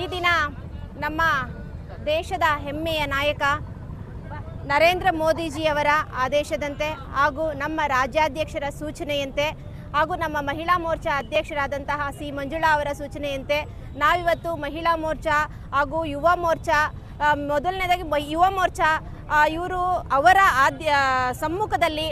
ಈ ದಿನ ನಮ್ಮ ದೇಶದ ಹೆಮ್ಮೆಯ ನಾಯಕ ನರೇಂದ್ರ ಮೋದಿಜಿಯವರ ಆದೇಶದಂತೆ ಹಾಗೂ ನಮ್ಮ ರಾಜ್ಯಾಧ್ಯಕ್ಷರ ಸೂಚನೆಯಂತೆ ಹಾಗೂ ನಮ್ಮ ಮಹಿಳಾ ಮೋರ್ಚಾ ಅಧ್ಯಕ್ಷರಾದಂತಹ ಸಿ. ಮಂಜುಳಾ ಅವರ ಸೂಚನೆಯಂತೆ ನಾವಿವತ್ತು ಮಹಿಳಾ ಮೋರ್ಚಾ ಹಾಗೂ ಯುವ ಮೋರ್ಚಾ ಮೊದಲನೇದಾಗಿ ಯುವ ಮೋರ್ಚಾ ಇವರು ಅವರ ಆದ್ಯ ಸಮ್ಮುಖದಲ್ಲಿ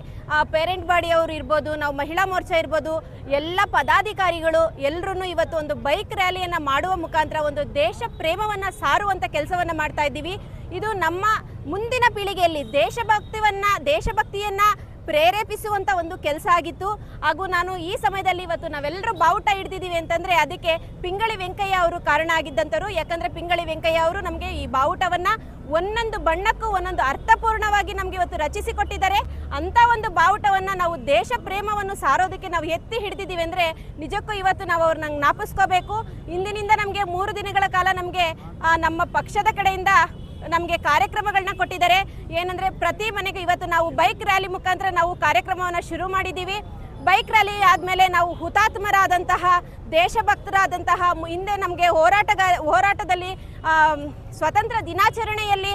ಪೇರೆಂಟ್ ಬಾಡಿಯವರು ಇರ್ಬೋದು, ನಾವು ಮಹಿಳಾ ಮೋರ್ಚಾ ಇರ್ಬೋದು ಎಲ್ಲ ಪದಾಧಿಕಾರಿಗಳು ಎಲ್ಲರೂ ಇವತ್ತು ಒಂದು ಬೈಕ್ ರ್ಯಾಲಿಯನ್ನು ಮಾಡುವ ಮುಖಾಂತರ ಒಂದು ದೇಶ ಪ್ರೇಮವನ್ನು ಸಾರುವಂಥ ಕೆಲಸವನ್ನು ಮಾಡ್ತಾ ಇದ್ದೀವಿ. ಇದು ನಮ್ಮ ಮುಂದಿನ ಪೀಳಿಗೆಯಲ್ಲಿ ದೇಶಭಕ್ತಿವನ್ನ, ದೇಶಭಕ್ತಿಯನ್ನ ಪ್ರೇರೇಪಿಸುವಂತ ಒಂದು ಕೆಲಸ ಆಗಿತ್ತು. ಹಾಗೂ ನಾನು ಈ ಸಮಯದಲ್ಲಿ ಇವತ್ತು ನಾವೆಲ್ಲರೂ ಬಾವುಟ ಹಿಡ್ದಿದ್ದೀವಿ ಅಂತಂದ್ರೆ ಅದಕ್ಕೆ ಪಿಂಗಳಿ ವೆಂಕಯ್ಯ ಅವರು ಕಾರಣ ಆಗಿದ್ದಂಥವ್ರು ಯಾಕಂದರೆ ಪಿಂಗಳಿ ವೆಂಕಯ್ಯ ಅವರು ನಮಗೆ ಈ ಬಾವುಟವನ್ನ ಒಂದೊಂದು ಬಣ್ಣಕ್ಕೂ ಒಂದೊಂದು ಅರ್ಥಪೂರ್ಣವಾಗಿ ನಮಗೆ ಇವತ್ತು ರಚಿಸಿಕೊಟ್ಟಿದ್ದಾರೆ. ಅಂತ ಒಂದು ಬಾವುಟವನ್ನ ನಾವು ದೇಶ ಪ್ರೇಮವನ್ನು ಸಾರೋದಕ್ಕೆ ನಾವು ಎತ್ತಿ ಹಿಡಿದಿದ್ದೀವಿ ಅಂದ್ರೆ ನಿಜಕ್ಕೂ ಇವತ್ತು ನಾವು ಅವ್ರನ್ನ ಜ್ಞಾಪಿಸ್ಕೋಬೇಕು. ಇಂದಿನಿಂದ ನಮಗೆ ಮೂರು ದಿನಗಳ ಕಾಲ ನಮಗೆ ನಮ್ಮ ಪಕ್ಷದ ಕಡೆಯಿಂದ ನಮಗೆ ಕಾರ್ಯಕ್ರಮಗಳನ್ನ ಕೊಟ್ಟಿದ್ದಾರೆ. ಏನಂದ್ರೆ ಪ್ರತಿ ಮನೆಗೆ ಇವತ್ತು ನಾವು ಬೈಕ್ ರ್ಯಾಲಿ ಮುಖಾಂತರ ನಾವು ಕಾರ್ಯಕ್ರಮವನ್ನು ಶುರು ಮಾಡಿದ್ದೀವಿ. ಬೈಕ್ ರ್ಯಾಲಿ ಆದಮೇಲೆ ನಾವು ಹುತಾತ್ಮರಾದಂತಹ ದೇಶಭಕ್ತರಾದಂತಹ ಹಿಂದೆ ನಮಗೆ ಹೋರಾಟಗ, ಹೋರಾಟದಲ್ಲಿ ಸ್ವತಂತ್ರ ದಿನಾಚರಣೆಯಲ್ಲಿ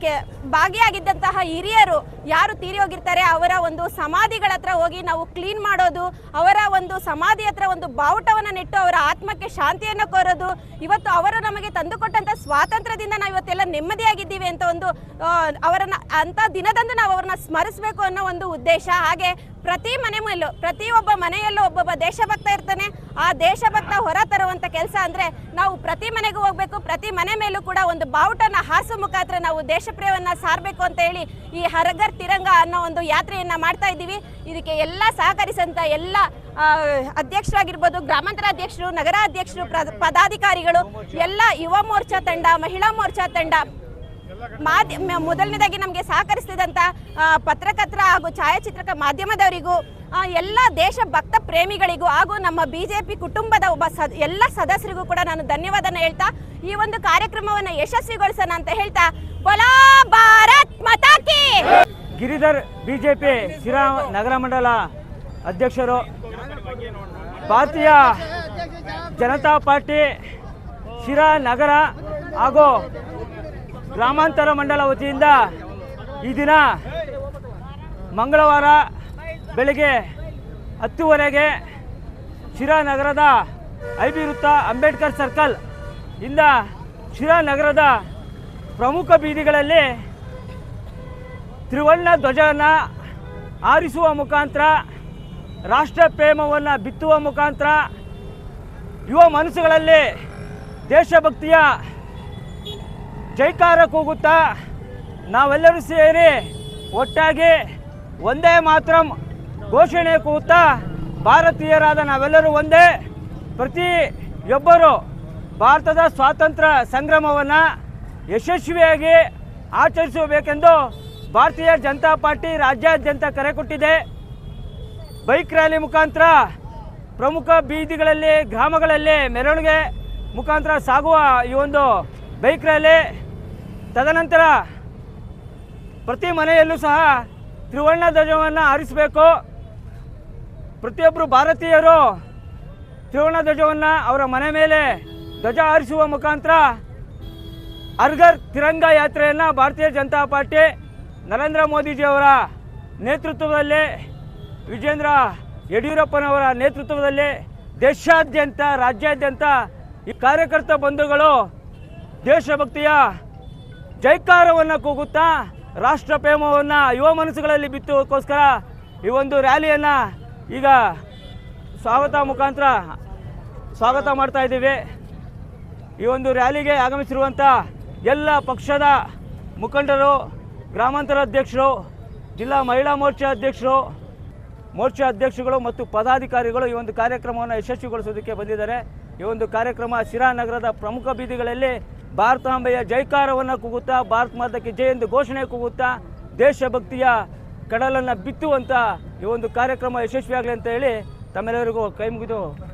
ಕೆ- ಭಾಗಿಯಾಗಿದ್ದಂತಹ ಹಿರಿಯರು ಯಾರು ತೀರಿ ಹೋಗಿರ್ತಾರೆ ಅವರ ಒಂದು ಸಮಾಧಿಗಳ ಹತ್ರ ಹೋಗಿ ನಾವು ಕ್ಲೀನ್ ಮಾಡೋದು, ಅವರ ಒಂದು ಸಮಾಧಿ ಹತ್ರ ಒಂದು ಬಾವುಟವನ್ನು ನೆಟ್ಟು ಅವರ ಆತ್ಮಕ್ಕೆ ಶಾಂತಿಯನ್ನು ಕೋರೋದು, ಇವತ್ತು ಅವರು ನಮಗೆ ತಂದುಕೊಟ್ಟಂಥ ಸ್ವಾತಂತ್ರ್ಯದಿಂದ ನಾವು ಇವತ್ತೆಲ್ಲ ನೆಮ್ಮದಿಯಾಗಿದ್ದೀವಿ ಅಂತ ಒಂದು ಅವರನ್ನು, ಅಂಥ ದಿನದಂದು ನಾವು ಅವ್ರನ್ನ ಸ್ಮರಿಸಬೇಕು ಅನ್ನೋ ಒಂದು ಉದ್ದೇಶ. ಹಾಗೆ ಪ್ರತಿ ಮನೆ ಮೇಲೂ ಪ್ರತಿಯೊಬ್ಬ ಮನೆಯಲ್ಲೂ ಒಬ್ಬೊಬ್ಬ ದೇಶಭಕ್ತ ಇರ್ತಾನೆ. ಆ ದೇಶಭಕ್ತ ಹೊರ ತರುವಂತ ಕೆಲಸ ಅಂದ್ರೆ ನಾವು ಪ್ರತಿ ಮನೆಗೂ ಹೋಗ್ಬೇಕು, ಪ್ರತಿ ಮನೆ ಮೇಲೂ ಕೂಡ ಒಂದು ಬಾವುಟನ ಹಾಸು ಮುಖಾಂತರ ನಾವು ದೇಶಪ್ರಿಯವನ್ನ ಸಾರಬೇಕು ಅಂತ ಹೇಳಿ ಈ ಹರಗರ್ ತಿರಂಗ ಅನ್ನೋ ಒಂದು ಯಾತ್ರೆಯನ್ನ ಮಾಡ್ತಾ ಇದ್ದೀವಿ. ಇದಕ್ಕೆ ಎಲ್ಲ ಸಹಕರಿಸಂತ ಎಲ್ಲ ಅಧ್ಯಕ್ಷರಾಗಿರ್ಬೋದು ಗ್ರಾಮಾಂತರ ಅಧ್ಯಕ್ಷರು ನಗರ ಅಧ್ಯಕ್ಷರು ಪ್ರ- ಪದಾಧಿಕಾರಿಗಳು, ಎಲ್ಲ ಯುವ ಮೋರ್ಚಾ ತಂಡ, ಮಹಿಳಾ ಮೋರ್ಚಾ ತಂಡ ಮಾಧ್ಯ ಮೊದಲನೇದಾಗಿ ನಮಗೆ ಸಹಕರಿಸಿದಂಥ ಪತ್ರಕರ್ತರ ಹಾಗೂ ಛಾಯಾಚಿತ್ರಕ ಮಾಧ್ಯಮದವರಿಗೂ ಎಲ್ಲ ದೇಶ ಭಕ್ತ ಪ್ರೇಮಿಗಳಿಗೂ ಹಾಗೂ ನಮ್ಮ ಬಿಜೆಪಿ ಕುಟುಂಬದ ಒಬ್ಬ ಸದ್, ಎಲ್ಲ ಸದಸ್ಯರಿಗೂ ಕೂಡ ನಾನು ಧನ್ಯವಾದ ಹೇಳ್ತಾ, ಈ ಒಂದು ಕಾರ್ಯಕ್ರಮವನ್ನು ಯಶಸ್ವಿಗೊಳಿಸೋಣ ಅಂತ ಹೇಳ್ತಾ, ಬಲಾ ಭಾರತ್ ಮತಾಕಿ ಗಿರಿಧರ್ ಬಿಜೆಪಿ ಶಿರಾ ನಗರ ಮಂಡಲ ಅಧ್ಯಕ್ಷರು, ಭಾರತೀಯ ಜನತಾ ಪಾರ್ಟಿ ಶಿರಾ ನಗರ ಹಾಗೂ ಗ್ರಾಮಾಂತರ ಮಂಡಲ ವತಿಯಿಂದ ಈ ದಿನ ಮಂಗಳವಾರ ಬೆಳಗ್ಗೆ ಹತ್ತುವರೆಗೆ ಶಿರಾ ನಗರದ ಐ ಬಿ ವೃತ್ತ ಅಂಬೇಡ್ಕರ್ ಸರ್ಕಲ್ ಇಂದ ಶಿರಾ ನಗರದ ಪ್ರಮುಖ ಬೀದಿಗಳಲ್ಲಿ ತ್ರಿವರ್ಣ ಧ್ವಜವನ್ನು ಆರಿಸುವ ಮುಖಾಂತರ ರಾಷ್ಟ್ರ ಪ್ರೇಮವನ್ನು ಬಿತ್ತುವ ಮುಖಾಂತರ ಯುವ ಮನಸ್ಸುಗಳಲ್ಲಿ ದೇಶಭಕ್ತಿಯ ಜೈಕಾರ ಕೂಗುತ್ತಾ ನಾವೆಲ್ಲರೂ ಸೇರಿ ಒಟ್ಟಾಗಿ ಒಂದೇ ಮಾತ್ರ ಘೋಷಣೆ ಕೂಗುತ್ತಾ ಭಾರತೀಯರಾದ ನಾವೆಲ್ಲರೂ ಒಂದೇ ಪ್ರತಿಯೊಬ್ಬರು ಭಾರತದ ಸ್ವಾತಂತ್ರ್ಯ ಸಂಗ್ರಾಮವನ್ನು ಯಶಸ್ವಿಯಾಗಿ ಆಚರಿಸಬೇಕೆಂದು ಭಾರತೀಯ ಜನತಾ ಪಾರ್ಟಿ ರಾಜ್ಯಾದ್ಯಂತ ಕರೆ ಕೊಟ್ಟಿದೆ. ಬೈಕ್ ರ್ಯಾಲಿ ಮುಖಾಂತರ ಪ್ರಮುಖ ಬೀದಿಗಳಲ್ಲಿ, ಗ್ರಾಮಗಳಲ್ಲಿ ಮೆರವಣಿಗೆ ಮುಖಾಂತರ ಸಾಗುವ ಈ ಒಂದು ಬೈಕ್ ರ್ಯಾಲಿ ತದನಂತರ ಪ್ರತಿ ಮನೆಯಲ್ಲೂ ಸಹ ತ್ರಿವರ್ಣ ಧ್ವಜವನ್ನು ಆರಿಸಬೇಕು ಪ್ರತಿಯೊಬ್ಬರು ಭಾರತೀಯರು ತ್ರಿವರ್ಣ ಧ್ವಜವನ್ನು ಅವರ ಮನೆ ಮೇಲೆ ಧ್ವಜ ಆರಿಸುವ ಮುಖಾಂತರ ಅರ್ಗರ್ ತಿರಂಗ ಯಾತ್ರೆಯನ್ನು ಭಾರತೀಯ ಜನತಾ ಪಾರ್ಟಿ ನರೇಂದ್ರ ಮೋದಿಜಿಯವರ ನೇತೃತ್ವದಲ್ಲಿ, ವಿಜೇಂದ್ರ ಯಡಿಯೂರಪ್ಪನವರ ನೇತೃತ್ವದಲ್ಲಿ ದೇಶಾದ್ಯಂತ, ರಾಜ್ಯಾದ್ಯಂತ ಈ ಕಾರ್ಯಕರ್ತ ಬಂಧುಗಳು ದೇಶಭಕ್ತಿಯ ಜೈಕಾರವನ್ನು ಕೂಗುತ್ತಾ ರಾಷ್ಟ್ರ ಪ್ರೇಮವನ್ನು ಯುವ ಮನಸ್ಸುಗಳಲ್ಲಿ ಬಿತ್ತುವುದಕ್ಕೋಸ್ಕರ ಈ ಒಂದು ರ್ಯಾಲಿಯನ್ನು ಈಗ ಸ್ವಾಗತ ಮುಖಾಂತರ ಸ್ವಾಗತ ಮಾಡ್ತಾ ಇದ್ದೀವಿ. ಈ ಒಂದು ರ್ಯಾಲಿಗೆ ಆಗಮಿಸಿರುವಂಥ ಎಲ್ಲ ಪಕ್ಷದ ಮುಖಂಡರು, ಗ್ರಾಮಾಂತರ ಅಧ್ಯಕ್ಷರು, ಜಿಲ್ಲಾ ಮಹಿಳಾ ಮೋರ್ಚಾ ಅಧ್ಯಕ್ಷರು, ಮೋರ್ಚಾ ಅಧ್ಯಕ್ಷಗಳು ಮತ್ತು ಪದಾಧಿಕಾರಿಗಳು ಈ ಒಂದು ಕಾರ್ಯಕ್ರಮವನ್ನು ಯಶಸ್ವಿಗೊಳಿಸೋದಕ್ಕೆ ಬಂದಿದ್ದಾರೆ. ಈ ಒಂದು ಕಾರ್ಯಕ್ರಮ ಶಿರಾ ನಗರದ ಪ್ರಮುಖ ಬೀದಿಗಳಲ್ಲಿ ಭಾರತಾಂಬೆಯ ಜೈಕಾರವನ್ನು ಕೂಗುತ್ತಾ, ಭಾರತ ಮಾತಕ್ಕೆ ಜಯ ಎಂದು ಘೋಷಣೆ ಕೂಗುತ್ತಾ, ದೇಶಭಕ್ತಿಯ ಕಡಲನ್ನು ಬಿತ್ತುವಂಥ ಈ ಒಂದು ಕಾರ್ಯಕ್ರಮ ಯಶಸ್ವಿಯಾಗಲಿ ಅಂತ ಹೇಳಿ ತಮ್ಮೆಲ್ಲರಿಗೂ ಕೈ ಮುಗಿದು